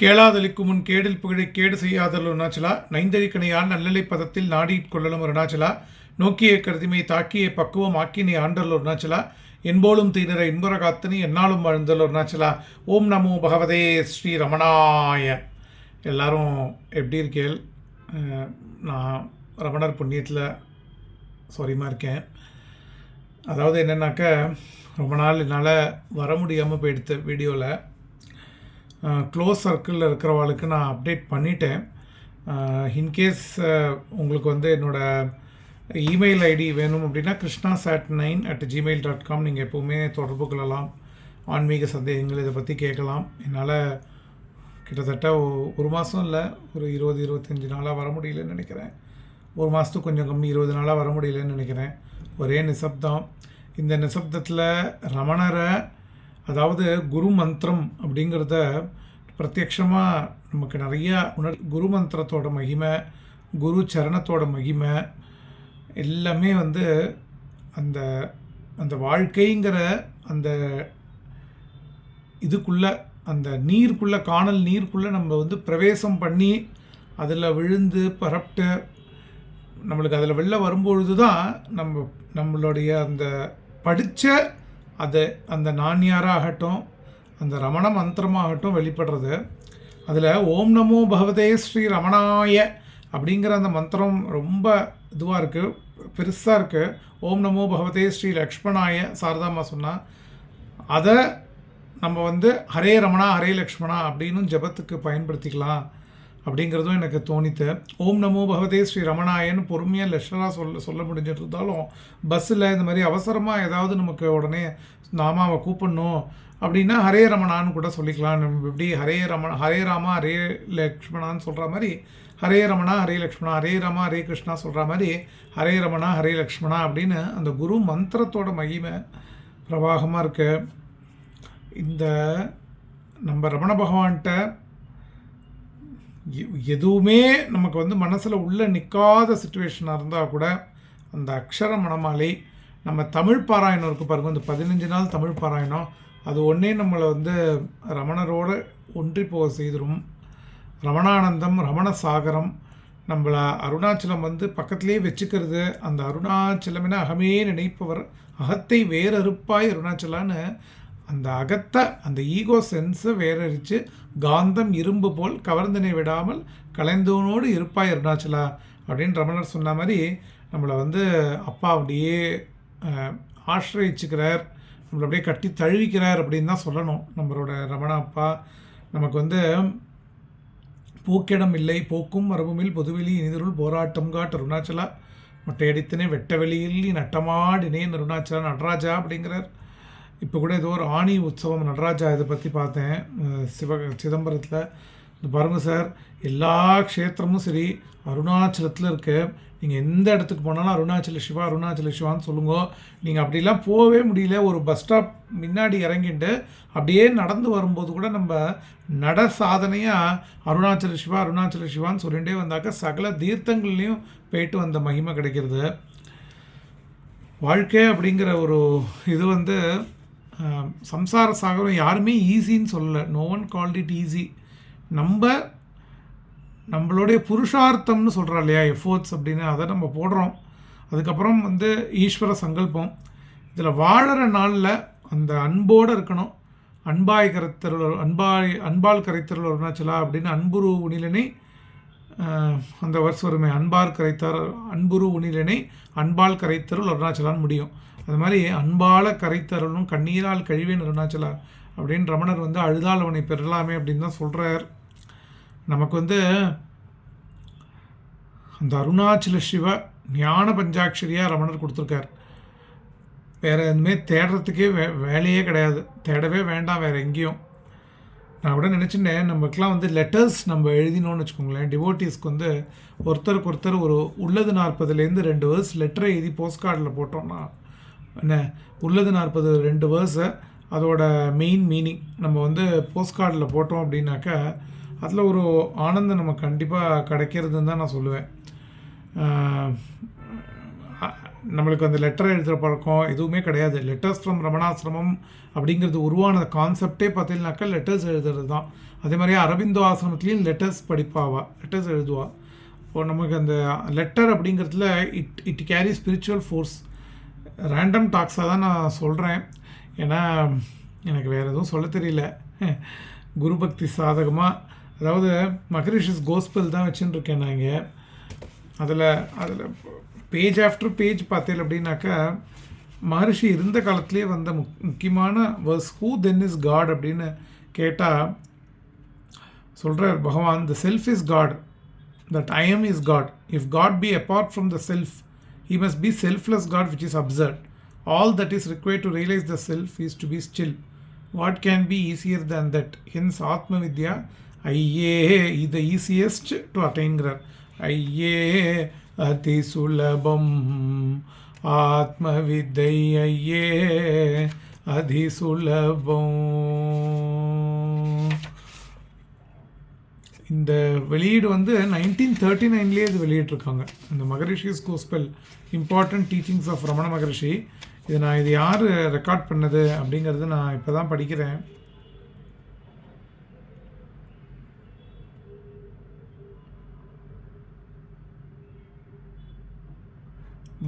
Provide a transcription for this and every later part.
கேளாதலிக்கு முன் கேடில் புகழை கேடு செய்யாதல் அருணாச்சலா. நைந்தழிக்கணையால் நல்லலை பதத்தில் நாடிக் கொள்ளலும் அருணாச்சலா. நோக்கிய கருதிமை தாக்கிய பக்குவம் ஆக்கினை ஆண்டல் அருணாச்சலா. என்போலும் தீனர இன்புற காத்தனி என்னாலும் வாழ்ந்தல் அருணாச்சலா. ஓம் நமோ பகவதே ஸ்ரீ ரமணாய. எல்லாரும் எப்படி இருக்கேள் நான் ரமணர் புண்ணியத்தில் சாரிமா இருக்கேன். அதாவது என்னென்னாக்க ரொம்ப நாள் என்னால் வர முடியாமல் போயிடுத்து வீடியோவில் க்ளோஸ் சர்க்கிளில் இருக்கிறவளுக்கு நான் அப்டேட் பண்ணிட்டேன். இன்கேஸ் உங்களுக்கு வந்து என்னோடய இமெயில் ஐடி வேணும் அப்படின்னா Krishna chat nine at Gmail dot com நீங்கள் எப்போவுமே தொடர்பு கொள்ளலாம். ஆன்மீக சந்தேகங்கள் இதை பற்றி கேட்கலாம். என்னால் கிட்டத்தட்ட ஒரு மாதம் இல்லை ஒரு இருபது இருபத்தஞ்சி நாளாக வர முடியலன்னு நினைக்கிறேன். ஒரு மாதத்துக்கு கொஞ்சம் கம்மி இருபது நாளாக வர முடியலன்னு நினைக்கிறேன். ஒரே நிசப்தம். இந்த நிசப்தத்தில் ரமணரை அதாவது குரு மந்திரம் அப்படிங்கிறத பிரத்யக்ஷமாக நமக்கு நிறையா உணர் குரு மந்திரத்தோட மகிமை குரு சரணத்தோட மகிமை எல்லாமே வந்து அந்த அந்த வாழ்க்கைங்கிற அந்த இதுக்குள்ள அந்த நீருக்குள்ளே காணல் நீருக்குள்ளே நம்ம வந்து பிரவேசம் பண்ணி அதில் விழுந்து பரப்பிட்டு நம்மளுக்கு அதில் வெளில வரும்பொழுது தான் நம்ம நம்மளுடைய அந்த படித்த அதை அந்த நான்யாராகட்டும் அந்த ரமண மந்திரமாகட்டும் வெளிப்படுறது. அதில் ஓம் நமோ பகவதே ஸ்ரீ ரமணாய அப்படிங்கிற அந்த மந்திரம் ரொம்ப இதுவாக இருக்குது பெருசாக இருக்குது ஓம் நமோ பகவதே ஸ்ரீ லக்ஷ்மணாய சாரதாமா சொன்னால் அதை நம்ம வந்து ஹரே ரமணா ஹரே லக்ஷ்மணா அப்படின்னு ஜெபத்துக்கு பயன்படுத்திக்கலாம் அப்படிங்கிறதும் எனக்கு தோணித்து ஓம் நமோ பகவதே ஸ்ரீ ரமணாயன்னு பொறுமையாக லெஷராக சொல்ல சொல்ல முடிஞ்சிருந்தாலும் இருந்தாலும் பஸ்ஸில் இந்த மாதிரி அவசரமாக ஏதாவது நமக்கு உடனே நாமாவை கூப்பிடணும் அப்படின்னா ஹரே ரமணான்னு கூட சொல்லிக்கலாம். நம்ம எப்படி ஹரே ரமண ஹரே ராமா ஹரே லக்ஷ்மணான்னு சொல்கிற மாதிரி ஹரே ரமணா ஹரே லக்ஷ்மணா ஹரே ராமா ஹரே கிருஷ்ணா சொல்கிற மாதிரி ஹரே ரமணா ஹரே லக்ஷ்மணா அப்படின்னு அந்த குரு மந்திரத்தோட மகிமை பிரவாகமாக இருக்குது இந்த நம்ம ரமண பகவான்கிட்ட எ- எதுவுமே நமக்கு வந்து மனசில் உள்ள நிற்காத சுச்சுவேஷனாக இருந்தால் கூட அந்த அக்ஷர மணமாலை நம்ம தமிழ் பாராயணம் இருக்குது பாருங்கள் இந்த பதினஞ்சு நாள் தமிழ் பாராயணம் அது ஒன்றே நம்மளை வந்து ரமணரோடு ஒன்றி போக செய்திரும். ரமணானந்தம் ரமண சாகரம் நம்மளை அருணாச்சலம் வந்து பக்கத்திலே வச்சுக்கிறது. அந்த அருணாச்சலமென அகமே நினைப்பவர். அகத்தை வேறறுப்பாய் அருணாச்சலான்னு அந்த அகத்தை அந்த ஈகோ சென்ஸை வேறறிச்சு காந்தம் இரும்பு போல் கவர்ந்தனை விடாமல் கலைந்தவனோடு இருப்பாய் அருணாச்சலா அப்படின்னு ரமணர் சொன்ன மாதிரி நம்மளை வந்து அப்பா அப்படியே ஆசிரயிச்சுக்கிறார். நம்மளை அப்படியே கட்டி தழுவிக்கிறார் அப்படின்னு தான் சொல்லணும். நம்மளோட ரமணா அப்பா நமக்கு வந்து போக்கிடம் இல்லை போக்கும் மரபுமில் பொதுவெளி இனிதருள் போராட்டம் காட்டு அருணாச்சலா மொட்டையடித்தனே வெட்ட வெளியில் நட்டமாடினேன் அருணாச்சலா நடராஜா அப்படிங்கிறார். இப்போ கூட ஏதோ ஒரு ஆணி உற்சவம் நடராஜா இதை பற்றி பார்த்தேன். சிவ சிதம்பரத்தில். இந்த பாருங்க சார் எல்லா க்ஷேத்திரமும் சரி அருணாச்சலத்தில் இருக்க. நீங்கள் எந்த இடத்துக்கு போனாலும் அருணாச்சல சிவா அருணாச்சல சிவான்னு சொல்லுங்க. நீங்கள் அப்படிலாம் போகவே முடியல. ஒரு பஸ் ஸ்டாப் முன்னாடி இறங்கிட்டு அப்படியே நடந்து வரும்போது கூட நம்ம நட சாதனையாக அருணாச்சல சிவா அருணாச்சல சிவான்னு சொல்லிகிட்டே வந்தாக்க சகல தீர்த்தங்கள்லேயும் போயிட்டு வந்த மகிமை கிடைக்கிறது. வாழ்க்கை அப்படிங்கிற ஒரு இது வந்து சம்சார சாகரம் யாருமே ஈஸின்னு சொல்லலை. No one called it easy நம்ம நம்மளுடைய புருஷார்த்தம்னு சொல்கிறா இல்லையா எஃபோர்ட்ஸ் அப்படின்னு அதை நம்ம போடுறோம். அதுக்கப்புறம் வந்து ஈஸ்வர சங்கல்பம். இதில் வாழற நாளில் அந்த அன்போடு இருக்கணும். அன்பாய் கரைத்தருள் அன்பாய் அன்பால் கரைத்தருள் அருணாச்சலா அப்படின்னு அன்புரு உணிலனை அந்த வருஷம் வருமே அன்பார் கரைத்தார் அன்புரு உணிலனை அன்பால் கரைத்தருள் அருணாச்சலான்னு முடியும். அது மாதிரி அன்பால கரைத்தருளும் கண்ணீரால் கழிவேன் அருணாச்சலா அப்படின்னு ரமணர் வந்து அழுதால் அவனை பெறலாமே அப்படின்னு தான் சொல்கிறார் நமக்கு வந்து அந்த அருணாச்சல சிவ ஞான பஞ்சாட்சரியாக ரமணர் கொடுத்துருக்கார். வேறு எதுவுமே தேடுறதுக்கே வே வேலையே கிடையாது. தேடவே வேண்டாம் வேறு எங்கேயும். நான் கூட நினச்சிட்டேன் நமக்குலாம் வந்து லெட்டர்ஸ் நம்ம எழுதினோன்னு வச்சுக்கோங்களேன். டிவோட்டீஸ்க்கு வந்து ஒருத்தருக்கு ஒருத்தர் ஒரு உள்ளது நாற்பதுலேருந்து ரெண்டு வேர்ஸ் லெட்டரை எழுதி போஸ்ட் கார்டில் போட்டோம்னா என்ன? உள்ளது நாற்பது ரெண்டு வேர்ஸை அதோட மெயின் மீனிங் நம்ம வந்து போஸ்ட் கார்டில் போட்டோம் அப்படின்னாக்கா அதில் ஒரு ஆனந்தம் நம்ம கண்டிப்பாக கிடைக்கிறதுன்னு தான் நான் சொல்லுவேன். நம்மளுக்கு அந்த லெட்டர் எழுதுகிற பழக்கம் எதுவுமே கிடையாது. லெட்டர்ஸ் ஃப்ரம் ரமணாசிரமம் அப்படிங்கிறது உருவான கான்செப்டே பார்த்தீங்கன்னாக்கா லெட்டர்ஸ் எழுதுறது தான். அதே மாதிரி அரவிந்தோ ஆசிரமத்துலேயும் லெட்டர்ஸ் படிப்பாவா? லெட்டர்ஸ் எழுதுவா. இப்போ நமக்கு அந்த லெட்டர் அப்படிங்கிறதுல it it carry spiritual force random டாக்ஸாக தான் நான் சொல்கிறேன் ஏன்னா எனக்கு வேறு எதுவும் சொல்ல தெரியல. குரு பக்தி சாதகமாக அதாவது மகரிஷிஸ் கோஸ்பல் தான் வச்சுன்னு இருக்கேன் நான் இங்கே அதில் அதில் பேஜ் ஆஃப்டர் பேஜ் பார்த்தேன் அப்படின்னாக்கா மகரிஷி இருந்த காலத்திலே வந்த முக் முக்கியமான verse who then is God அப்படின்னு கேட்டால் சொல்கிறார் Bhagavan the self is God that I am is God if God be apart from the self he must be selfless God which is absurd all that is required to realise the self is to be still what can be easier than that Hence, ஆத்ம வித்யா ஐயே இது easiest to அட்டைன்கிறார் ஐயே அதி சுலபம். ஆத்ம வித்தை ஐயே அதி சுலபம். இந்த வெளியீடு வந்து நைன்டீன் தேர்ட்டி நைன்லேயே இது வெளியிட்ருக்காங்க இந்த Maharshi's gospel important teachings of Ramana Maharshi. இது நான் இது யார் ரெக்கார்ட் பண்ணது அப்படிங்கிறது நான் இப்போ தான் படிக்கிறேன்.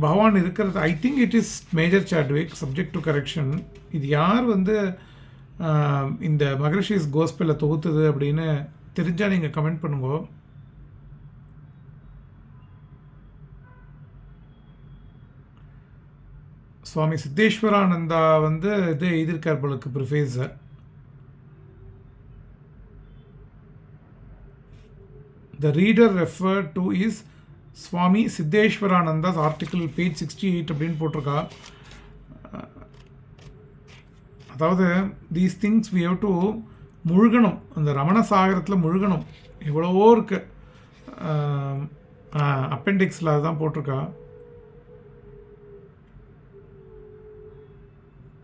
பகவான் இருக்கிறது I think it is major Chadwick subject to correction இது யார் வந்து இந்த மகரிஷிஸ் கோஸ்பெல்ல தொகுத்தது அப்படின்னு தெரிஞ்சால் நீங்கள் கமெண்ட் பண்ணுங்க. சுவாமி சித்தேஸ்வரானந்தா வந்து இது எழுதியிருக்கார் போலுக்கு ப்ரிஃபேஸை the reader refer to is Swami Siddheswarananda's article page sixty eight அப்படின்னு போட்டிருக்கா. அதாவது these things we have to முழுகணும். அந்த ரமண சாகரத்தில் முழுகணும். எவ்வளவோ இருக்கு. அப்பெண்டிக்ஸில் அதுதான் போட்டிருக்கா.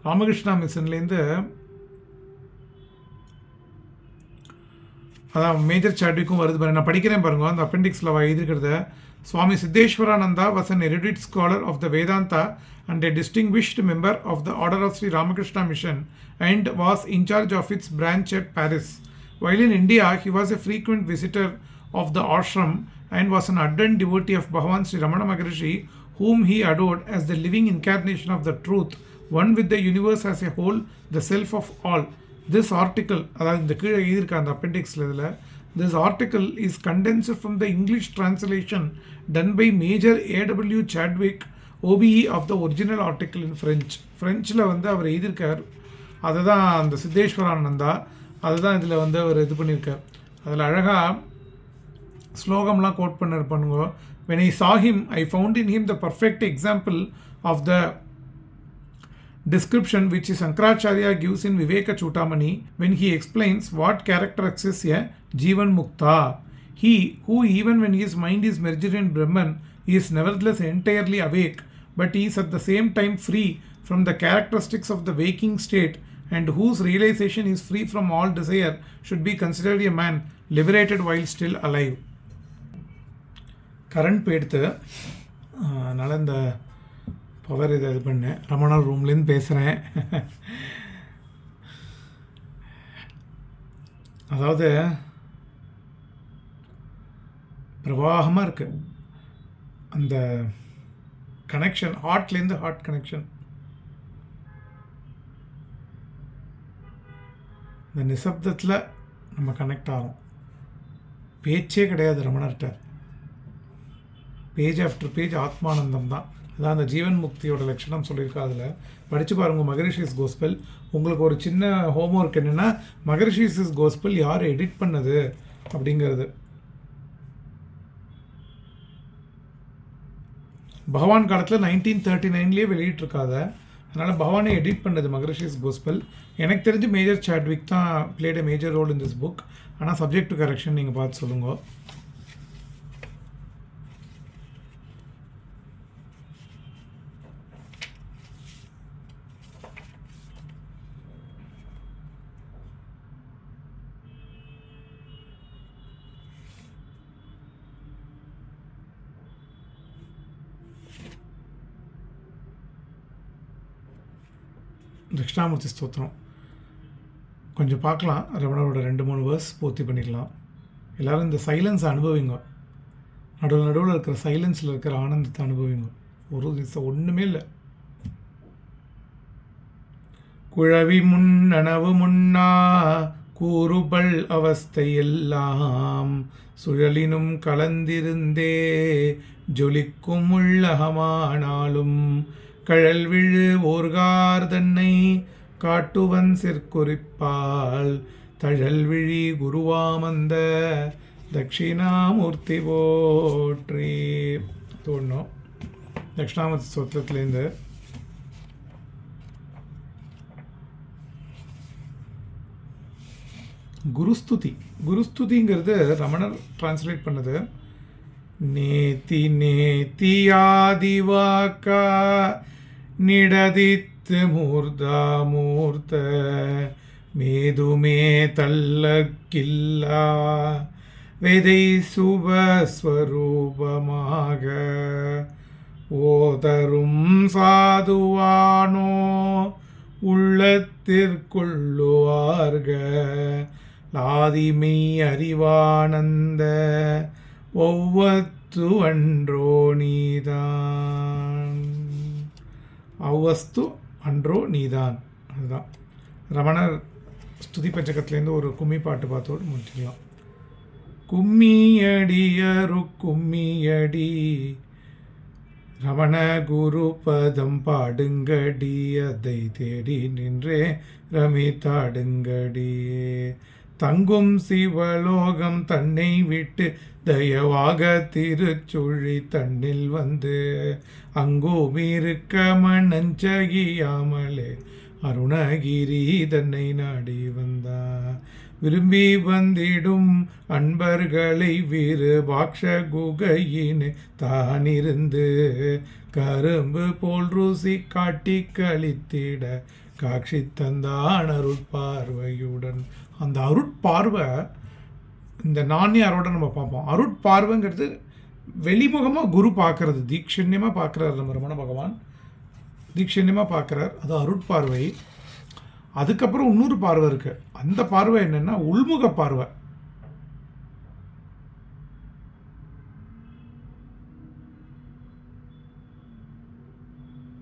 ராமகிருஷ்ணா மிஷன்லேருந்து அதான் மேஜர் சாட்விக்கும் வருது பாருங்க நான் படிக்கிறேன் பாருங்க அந்த அப்பெண்டிக்ஸில் எழுதிருக்கிறத Swami Siddheswarananda was an erudite scholar of the Vedanta and a distinguished member of the Order of Sri Ramakrishna Mission and was in charge of its branch at Paris. While in India, he was a frequent visitor of the ashram and was an ardent devotee of Bhagavan Sri Ramana Maharishi, whom he adored as the living incarnation of the truth, one with the universe as a whole, the self of all. This article அதாவது இந்த கீழே எழுதியிருக்க அந்த அப்பெண்டிக்ஸில் இதில் this article is condensed from the English translation done by major A W Chadwick O B E of the original article in French ஃப்ரெஞ்சில் வந்து அவர் எழுதியிருக்கார் அதை தான் அந்த சித்தேஸ்வரானந்தா அதை தான் இதில் வந்து அவர் இது பண்ணியிருக்கார் அதில் அழகாக ஸ்லோகம்லாம் quote பண்ணிருப்பானுங்க when I saw him I found in him the perfect example of the description which Sankaracharya gives in Viveka Chutamani when he explains what characterizes a Jivan Mukta. He who even when his mind is merged in Brahman is nevertheless entirely awake but he is at the same time free from the characteristics of the waking state and whose realization is free from all desire should be considered a man liberated while still alive. Current போயிடுத்து அதனால் இந்த power இதை இது பண்ணேன் ரமணா ரூம்லேருந்து பேசுகிறேன் அதாவது பிரவாகமாக இருக்கு. அந்த கனெக்ஷன் ஹார்ட்லேருந்து ஹார்ட் கனெக்ஷன் இந்த நிசப்தத்தில் நம்ம கனெக்ட் ஆகும் பேச்சே கிடையாது ரமணர்கிட்ட பேஜ் ஆஃப்டர் பேஜ் ஆத்மானந்தம் தான் அதான் அந்த ஜீவன் முக்தியோட லட்சணம் சொல்லியிருக்கா அதில். படித்து பாருங்கள் மகரிஷிஸ் கோஸ்பெல் உங்களுக்கு ஒரு சின்ன ஹோம்ஒர்க் என்னென்னா மகரிஷிஸ் கோஸ்பெல் யார் எடிட் பண்ணது அப்படிங்கிறது. பகவான் காலத்தில் நைன்டீன் தேர்ட்டி நைன்லேயே வெளியிட்டிருக்காத. அதனால் பகவானை எடிட் பண்ணது மகரிஷிஸ் கோஸ்பெல் எனக்கு தெரிஞ்சு மேஜர் சாட்விக் தான் played major role in this book ஆனால் சப்ஜெக்ட் டு கரெக்ஷன் நீங்கள் பார்த்து சொல்லுங்க. தட்சிணாமூர்த்தி ஸ்தோத்திரம். கொஞ்சம் பார்க்கலாம். ரமணரோட ரெண்டு மூணு வேர்ஸ் பூர்த்தி பண்ணிக்கலாம். எல்லோரும் இந்த சைலன்ஸை அனுபவிங்க. நடுவில் நடுவில் இருக்கிற சைலன்ஸில் இருக்கிற ஆனந்தத்தை அனுபவிங்க. ஒரு திசை ஒன்றுமே இல்லை. குழவி முன்னனவு முன்னா கூறுபல் அவஸ்தையெல்லாம் சுழலினும் கலந்திருந்தே ஜொலிக்கும் உள்ளகமானாலும் கழல் விழு ஓர்கார் தன்னை காட்டுவன் சிற்குறிப்பால் தழல் விழி குருவாமந்த தட்சிணாமூர்த்தி போற்றி. தோணும் தட்சிணாமூர்த்தி ஸ்தோத்திரத்துலேருந்து குருஸ்துதி. குருஸ்துதிங்கிறது ரமணர் டிரான்ஸ்லேட் பண்ணது. நேத்தி நேத்தியாதிவாக்கா நிடதித்து மூர்தா மூர்த்த மேதுமே தள்ளக்கில்லா. வெதை சுபஸ்வரூபமாக ஓதரும் சாதுவானோ உள்ளத்திற்குள்ளுவார்க. லாதிமை அறிவானந்த ஒவ்வொத்து அன்றோ நீதான். அவ்வஸ்து அன்றோ நீதான். அதுதான். ரமணர் ஸ்துதி பஞ்சகத்துலேருந்து ஒரு கும்மி பாட்டு பார்த்தோடு முடிச்சுக்கலாம். கும்மியடியரு கும்மியடி ரமண குரு பதம் பாடுங்கடி அதை தேடி நின்றே ரமித்தாடுங்கடியே தங்கும் சிவலோகம் தன்னை விட்டு தயவாக திருச்சுழி தன்னில் வந்து. அங்கோம் இருக்க மணஞ்சகியாமலே அருணகிரி தன்னை நாடி வந்தா. விரும்பி வந்திடும் அன்பர்களை வீறு பாக்ஷ குகையின் தானிருந்து. கரும்பு போல் ருசி காட்டி கழித்திட காட்சி தந்தான் அருட்பார்வையுடன் அந்த அருட்பார்வை இந்த நான்யாரோட நம்ம பார்ப்போம். அருட்பார்வைங்கிறது வெளிமுகமாக குரு பார்க்கறது தீக்ஷண்யமாக பார்க்குறார் நம்ம ரமண பகவான். தீக்ஷண்யமாக பார்க்குறார் அது அருட்பார்வை. அதுக்கப்புறம் இன்னொரு பார்வை இருக்குது அந்த பார்வை என்னென்னா உள்முக பார்வை.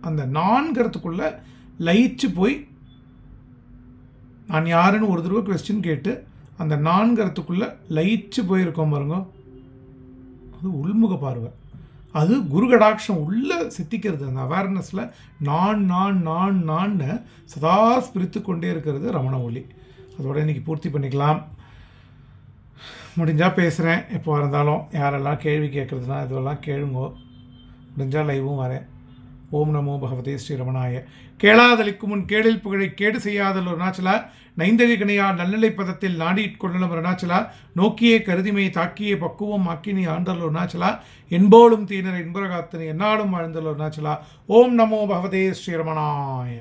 அந்த நான்கிறதுக்குள்ள லயிச்சு போய் நான் யாருன்னு ஒரு தடவை கொஸ்டின் கேட்டு அந்த நான்கிறதுக்குள்ள லயிச்சு போயிருக்கோம் பாருங்க. அது உள்முக பார்வை. அது குருகடாட்சம் உள்ளே சித்திக்கிறது. அந்த அவேர்னஸில் நான் நான் நான் நான்னு சதா பிரித்து கொண்டே இருக்கிறது ரமண ஒளி. அதோட இன்றைக்கி பூர்த்தி பண்ணிக்கலாம். முடிஞ்சால் பேசுகிறேன் எப்போ இருந்தாலும் யாரெல்லாம் கேள்வி கேட்குறதுனா இதெல்லாம் கேளுங்கோ. முடிஞ்சால் லைவும் வரேன். ஓம் நமோ பகவதே ஸ்ரீரமணாய. கேளாதலிக்கு முன் கேடில் புகழை கேடு செய்யாதல் அருணாச்சலா நைந்தழி கணையா நல்நிலை பதத்தில் நாடிட் கொள்ளலும் அருணாச்சலா நோக்கியே கருதிமை தாக்கியே பக்குவம் ஆக்கினி ஆண்டல் அருணாச்சலா என்போலும் தீனர் என்பரகாத்தனை என்னாலும் வாழ்ந்தல் அருணாச்சலா ஓம் நமோ பகவதே ஸ்ரீரமணாய.